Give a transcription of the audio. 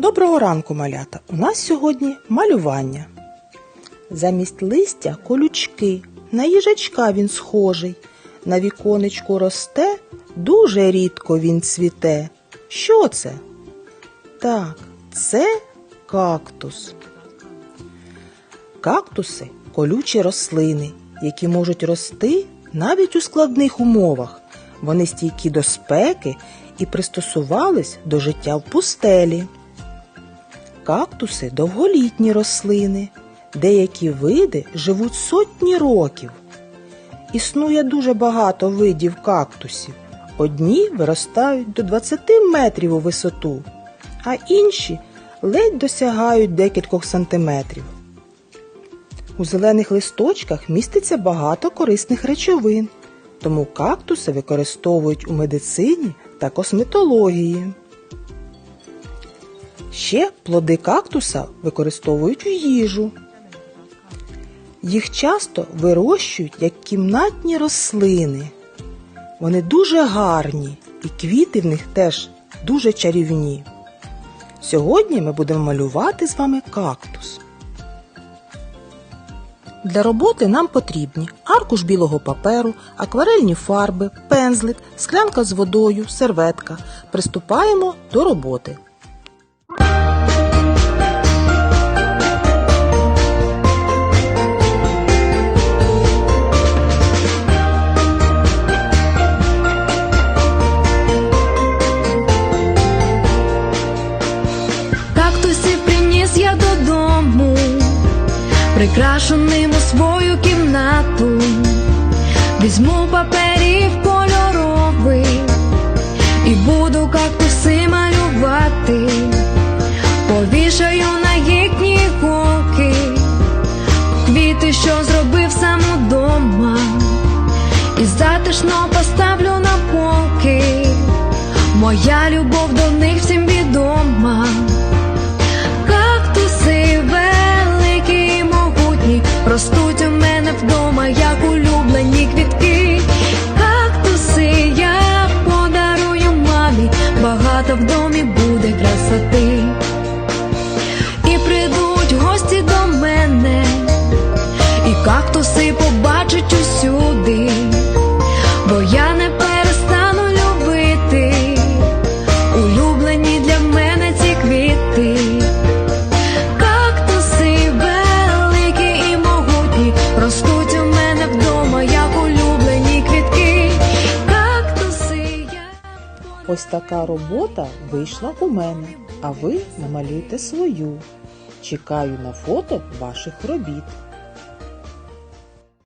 Доброго ранку, малята! У нас сьогодні малювання. Замість листя колючки, на їжачка він схожий. На віконечку росте, дуже рідко він цвіте. Що це? Так, це кактус. Кактуси колючі рослини, які можуть рости навіть у складних умовах. Вони стійкі до спеки і пристосувались до життя в пустелі. Кактуси довголітні рослини. Деякі види живуть сотні років. Існує дуже багато видів кактусів. Одні виростають до 20 метрів у висоту, а інші ледь досягають декількох сантиметрів. У зелених листочках міститься багато корисних речовин, тому кактуси використовують у медицині та косметології. Ще плоди кактуса використовують у їжу. Їх часто вирощують як кімнатні рослини. Вони дуже гарні і квіти в них теж дуже чарівні. Сьогодні ми будемо малювати з вами кактус. Для роботи нам потрібні аркуш білого паперу, акварельні фарби, пензлик, склянка з водою, серветка. Приступаємо до роботи. Прикрашу ним у свою кімнату, візьму паперів кольоровий і буду кактуси малювати, повішаю на їхні голки, квіти, що зробив сам удома, і затишно поставлю на полки. Моя любов кактуси побачать усюди, бо я не перестану любити. Улюблені для мене ці квіти, кактуси великі і могутні, ростуть у мене вдома, як улюблені квітки. Кактуси я Ось така робота вийшла у мене, а ви намалюйте свою. Чекаю на фото ваших робіт.